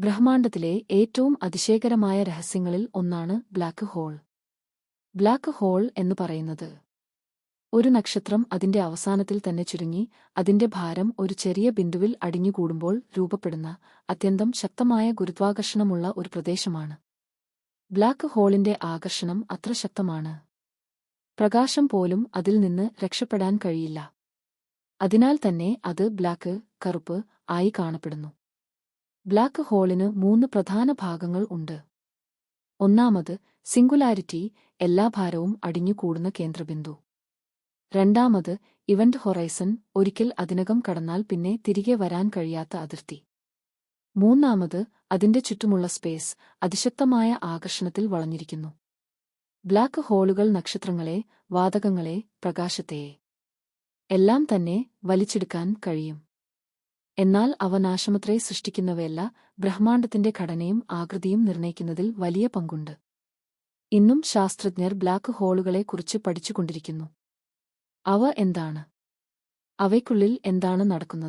ബ്രഹ്മാണ്ഡത്തിലെ ഏറ്റവും അതിശയകരമായ രഹസ്യങ്ങളിൽ ഒന്നാണ് ബ്ലാക്ക് ഹോൾ. ബ്ലാക്ക് ഹോൾ എന്ന് പറയുന്നത് ഒരു നക്ഷത്രം അതിന്റെ അവസാനത്തിൽ തന്നെ ചുരുങ്ങി അതിന്റെ ഭാരം ഒരു ചെറിയ ബിന്ദുവിൽ അടിഞ്ഞുകൂടുമ്പോൾ രൂപപ്പെടുന്ന അത്യന്തം ശക്തമായ ഗുരുത്വാകർഷണമുള്ള ഒരു പ്രദേശമാണ്. ബ്ലാക്ക് ഹോളിന്റെ ആകർഷണം അത്ര ശക്തമാണ്. പ്രകാശം പോലും അതിൽ നിന്ന് രക്ഷപ്പെടാൻ കഴിയില്ല. അതിനാൽ തന്നെ അത് ബ്ലാക്ക് കറുപ്പ് ആയി കാണപ്പെടുന്നു. ബ്ലാക്ക് ഹോളിന് മൂന്ന് പ്രധാന ഭാഗങ്ങൾ ഉണ്ട്. ഒന്നാമത് സിംഗുലാരിറ്റി എല്ലാ ഭാരവും അടിഞ്ഞുകൂടുന്ന കേന്ദ്രബിന്ദു. രണ്ടാമത് ഇവന്റ് ഹൊറൈസൺ ഒരിക്കൽ അതിനകം കടന്നാൽ പിന്നെ തിരികെ വരാൻ കഴിയാത്ത അതിർത്തി. മൂന്നാമത് അതിന്റെ ചുറ്റുമുള്ള സ്പേസ് അതിശക്തമായ ആകർഷണത്തിൽ വളഞ്ഞിരിക്കുന്നു. ബ്ലാക്ക് ഹോളുകൾ നക്ഷത്രങ്ങളെ വാതകങ്ങളെ പ്രകാശത്തെയെ. എല്ലാം തന്നെ വലിച്ചെടുക്കാൻ കഴിയും. എന്നാൽ അവ നാശമത്രേ സൃഷ്ടിക്കുന്നവയല്ല ബ്രഹ്മാണ്ടത്തിന്റെ ഘടനയും ആകൃതിയും നിർണയിക്കുന്നതിൽ വലിയ പങ്കുണ്ട്. ഇന്നും ശാസ്ത്രജ്ഞർ ബ്ലാക്ക് ഹോളുകളെക്കുറിച്ച് പഠിച്ചുകൊണ്ടിരിക്കുന്നു. അവ എന്താണ്? അവയ്ക്കുള്ളിൽ എന്താണ് നടക്കുന്നത്?